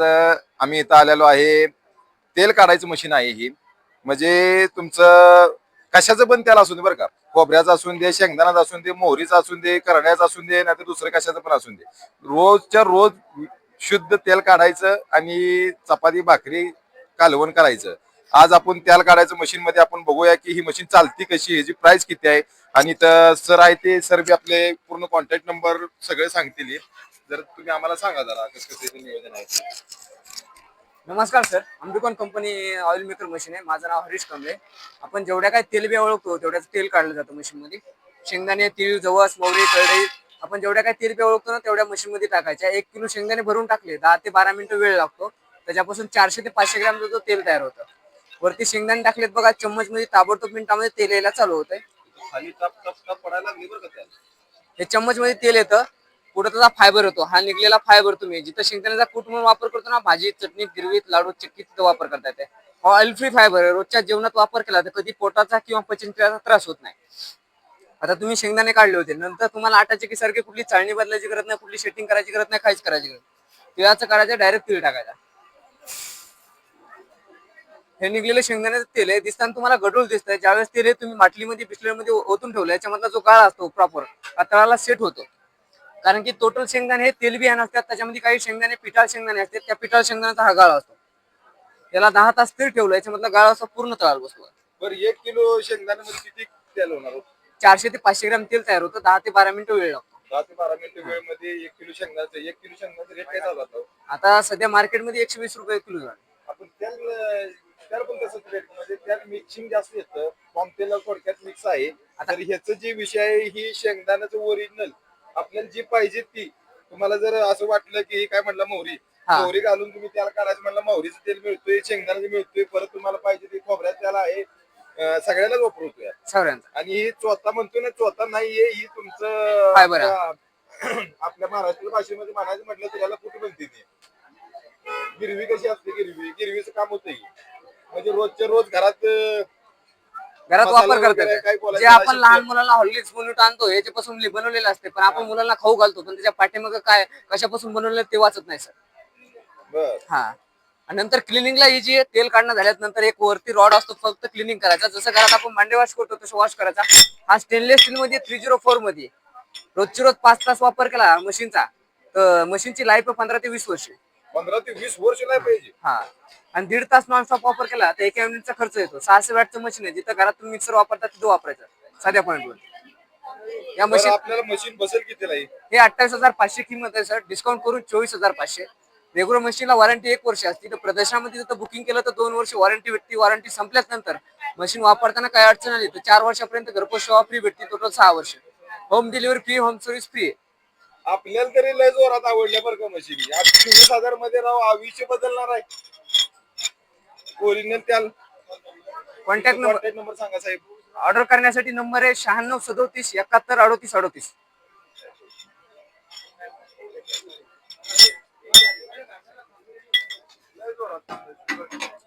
आज आम्ही इथं आलेलो आहे. तेल काढायचं मशीन आहे ही. म्हणजे तुमचं कशाचं पण तेल असून दे बरं का. खोबऱ्याचं असून दे शेंगदाण्याचं असून दे मोहरीचं असून दे करण्याचं असून दे नाही दुसरं कशाचं पण असून दे. रोजच्या रोज शुद्ध तेल काढायचं आणि चपाती भाकरी कालवण करायचं. आज आपण तेल काढायचं मशीन मध्ये आपण बघूया की ही मशीन चालती कशी ह्याची प्राइस किती आहे. आणि तर सर आहे ते सर बी आपले पूर्ण कॉन्टॅक्ट नंबर सगळे सांगतील जर तुम्ही आम्हाला सांगा जरा कसं कसं नियोजन आहे नमस्कार sir Ambicon company oil maker machine आहे. माझं नाव हरीश कांबळे आपण जेवढ्या काय तेल ओळखतो तेवढ्याच तेल काढलं जातं मशीन मध्ये. शेंगदाणे तीळ जवस मोहरी करडई आपण जेवढ्या काय तेल ओळखतो ना तेवढ्या मशीन मध्ये टाकायच्या. एक किलो शेंगदाणे भरून टाकले दहा ते बारा मिनिटं वेळ लागतो. त्याच्यापासून चारशे ते पाचशे ग्रॅम जो तेल तयार होतं. वरती शेंगदाणे टाकलेत बघा चम्मच मध्ये ताबडतोब मिनिटामध्ये तेल यायला चालू होतंय. खाली टप टप टप पडायला लागली बरं का त्याला? हे चम्मच मध्ये तेल येतं पुढे त्याचा फायबर होतो हा निघलेला फायबर तुम्ही जिथं शेंगदाण्याचा कूट म्हणून वापर करतो ना भाजी चटणी गिरवीत लाडू चिक्कीत तिथं वापर करता येते. हा ऑइल फ्री फायबर आहे. रोजच्या जेवणात वापर केला तर कधी पोटाचा किंवा पचनक्रियाचा त्रास होत नाही. आता तुम्ही शेंगदाणे काढले होते. नंतर तुम्हाला आटाची की सारखी कुठली चाळणी बदलायची गरज नाही कुठली सेटिंग करायची गरज नाही काहीच करायची गरज नाही. तिळाचं करायचं डायरेक्ट तीळ टाकायचा. हे निघलेलं शेंगदाण्याचं तेल आहे दिसताना तुम्हाला गडूळ दिसतंय. ज्यावेळेस तेल हे तुम्ही बाटलीमध्ये बिस्लरीमध्ये ओतून ठेवलं याच्यामधला जो गाळा असतो प्रॉपर तळाला सेट होतो. कारण की टोटल शेंगदाणे हे तेलबिया नसतात त्याच्यामध्ये काही शेंगदाणे पिठाळ शेंगदाणे असतात त्या पिठाळ शेंगदाण्याचा हा गाळा असतो. त्याला दहा तास तेल ठेवलं याच्यामधला गाळा असा पूर्ण तळाला बसतो बरं एक किलो शेंगदाण्यामध्ये किती तेल होणार हो? चारशे ते पाचशे ग्राम तेल तयार होतं दहा ते बारा मिनिटं वेळ लागतो. दहा ते बारा मिनिटं वेळमध्ये एक किलो शेंगदाण्याचं एक किलो शेंगदाण्याचं रेट काय चालू आता आता सध्या मार्केटमध्ये एकशे वीस रुपये किलो झालं आपण तेल अं, त्याला पण कसं रेट म्हणजे त्यात मिक्सिंग जास्त येतं. तेल थोडक्यात मिक्स आहे. तर ह्याचं जे विषय आहे ही शेंगदाण्याचं ओरिजिनल आपल्याला जी पाहिजे ती. तुम्हाला जर असं वाटलं की हे काय म्हणलं मोहरी? हा. मोहरी घालून तुम्ही त्याला काढायचं म्हणलं मोहरीचं तेल मिळतोय शेंगदाण्याचं मिळतोय परत तुम्हाला पाहिजे ते खोबऱ्यात त्याल आहे अं, सगळ्यालाच वापरतोय. सगळ्यांचा. आणि ही चोथा म्हणतो ना चोथा नाहीये ही तुमचं Fiber आहे. आपल्या आपल्या महाराष्ट्र भाषेमध्ये म्हणायचं म्हटलं तर याला कुठे बनते ती? गिरवी कशी असते गिरवी? गिरवीचं काम होतं ही. रोजच्या रोज घरात घरात वापर करतात. जे आपण लहान. मुलांना हॉर्लिक्स बनवून आणतो याच्यापासून बनवलेलं असते पण आपण मुलांना खाऊ घालतो पण त्याच्या पाठीमागं काय कशापासून बनवलेलं ते वाचत नाही सर. हा. आणि नंतर क्लिनिंगला ही जी तेल काढणं झाल्यानंतर एक वरती रॉड असतो फक्त क्लिनिंग करायचा. जसं घरात आपण भांडे वॉश करतो तसं वॉश करायचा. हा स्टेनलेस स्टील मध्ये थ्री झिरो फोरमध्ये रोजची रोज पाच तास वापर केला मशीनचा तर मशीनची लाईफ पंधरा ते वीस वर्ष. पंधरा ते वीस वर्ष नाही पाहिजे. हा. आणि दीड तास नॉनस्टॉप वापर केला तर एका युनिटचा खर्च येतो. सहाशे वॅटचं मशीन आहे जिथं घरात तुम्ही मिक्सर वापरतात तिथं वापरायचं साध्या पॉईंटवर या मशीन आपल्याला मशीन बसेल कितीला ही? हे अठ्ठावीस हजार पाचशे किंमत आहे सर डिस्काउंट करून चोवीस हजार पाचशे. रेग्युलर मशीनला वॉरंटी एक वर्ष असते. तर प्रदर्शनामध्ये जर बुकिंग केलं तर दोन वर्ष वॉरंटी भेटते. वॉरंटी संपल्याच नंतर मशीन वापरताना काही अडचण आली तर चार वर्षापर्यंत घरपोच सेवा फ्री भेटते. टोटल सहा वर्ष. Home delivery free home service free आपल्याला तरी लय जोरात आवडल्या बरं का मशीन. आज चोवीस हजारमध्ये राव आयुष्य बदलणार आहे. ओरिजिनल त्याल. कॉन्टॅक्ट नंबर कॉन्टॅक्ट नंबर सांगा साहेब. ऑर्डर करण्यासाठी नंबर आहे शहाण्णव सदोतीस एकाहत्तर अडोतीस अडोतीस. लय जोरात.